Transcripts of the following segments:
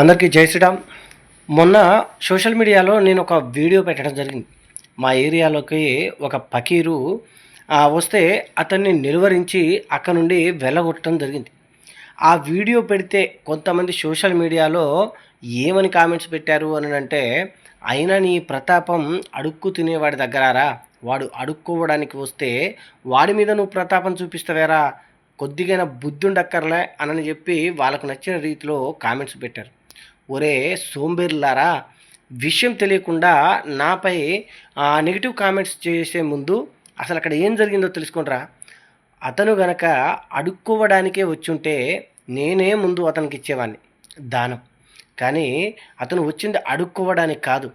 అందరికీ జై శ్రీరామ్. మొన్న సోషల్ మీడియాలో నేను ఒక వీడియో పెట్టడం జరిగింది. మా ఏరియాలోకి ఒక పకీరు వస్తే అతన్ని నిలువరించి అక్కడ నుండి వెళ్ళగొట్టడం జరిగింది. ఆ వీడియో పెడితే కొంతమంది సోషల్ మీడియాలో ఏమని కామెంట్స్ పెట్టారు అని అంటే అయినా నీ ప్రతాపం అడుక్కు తినేవాడి దగ్గరారా? వాడు అడుక్కోవడానికి వస్తే వాడి మీద నువ్వు ప్రతాపం చూపిస్తావేరా? కొద్దిగైనా బుద్ధి ఉండక్కర్లే అని చెప్పి వాళ్ళకు నచ్చిన రీతిలో కామెంట్స్ పెట్టారు. ఒరే సోంబేర్లారా విషయం తెలియకుండా నాపై నెగిటివ్ కామెంట్స్ చేసే ముందు అసలు అక్కడ ఏం జరిగిందో తెలుసుకుంటారా అతను గనక అడుక్కోవడానికే వచ్చుంటే నేనే ముందు అతనికి ఇచ్చేవాడిని దానం. కానీ అతను వచ్చింది అడుక్కోవడానికి కాదు.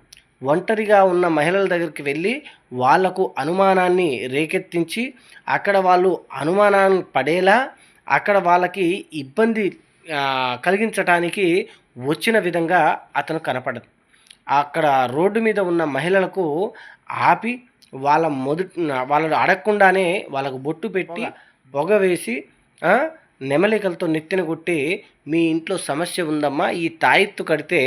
ఒంటరిగా ఉన్న మహిళల దగ్గరికి వెళ్ళి వాళ్ళకు అనుమానాన్ని రేకెత్తించి అక్కడ వాళ్ళు అనుమానాన్ని పడేలా అక్కడ వాళ్ళకి ఇబ్బంది కలిగించటానికి వచ్చిన విధంగా అతను కనపడదు. అక్కడ రోడ్డు మీద ఉన్న మహిళలకు ఆపి వాళ్ళ మొదటి వాళ్ళని అడగకుండానే వాళ్ళకు బొట్టు పెట్టి పొగ. వేసి నెమలికలతో నెత్తిన కొట్టి మీ ఇంట్లో సమస్య ఉందమ్మా ఈ తాయెత్తు కడితే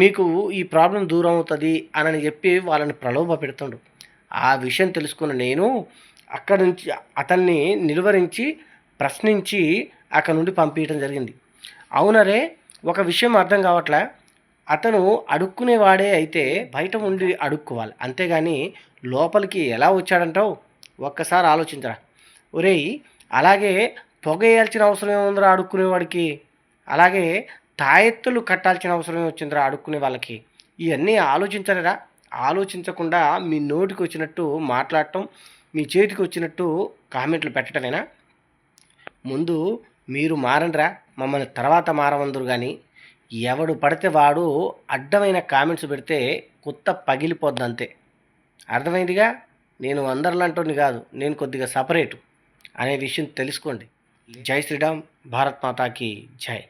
మీకు ఈ ప్రాబ్లం దూరం అవుతుంది అని చెప్పి వాళ్ళని ప్రలోభ పెడుతుండు. ఆ విషయం తెలుసుకున్న నేను అక్కడి నుంచి అతన్ని నిలువరించి ప్రశ్నించి అక్కడ నుండి పంపించడం జరిగింది. అవునరే ఒక విషయం అర్థం కావట్లే? అతను అడుక్కునేవాడే అయితే బయట ఉండి అడుక్కోవాలి. అంతేగాని లోపలికి ఎలా వచ్చాడంటావు? ఒక్కసారి ఆలోచించరా. ఒరేయ్ అలాగే పొగ వేయాల్సిన అవసరం ఏముందిరా అడుక్కునేవాడికి? అలాగే తాయెత్తులు కట్టాల్సిన అవసరం వచ్చిందిరా అడుక్కునే వాళ్ళకి? ఇవన్నీ ఆలోచించలేరా ఆలోచించకుండా మీ నోటికి వచ్చినట్టు మాట్లాడటం మీ చేతికి వచ్చినట్టు కామెంట్లు పెట్టడమేనా ముందు మీరు మారండ్రా మమ్మల్ని తర్వాత మారవందురు కానీ ఎవడు పడితే వాడు అడ్డమైన కామెంట్స్ పెడితే కొత్త పగిలిపోద్ది అంతే అర్థమైందిగా? నేను అందరిలాంటి కాదు నేను కొద్దిగా సపరేటు అనే విషయం తెలుసుకోండి. జై శ్రీరామ్ భారత్ మాతాకి జై.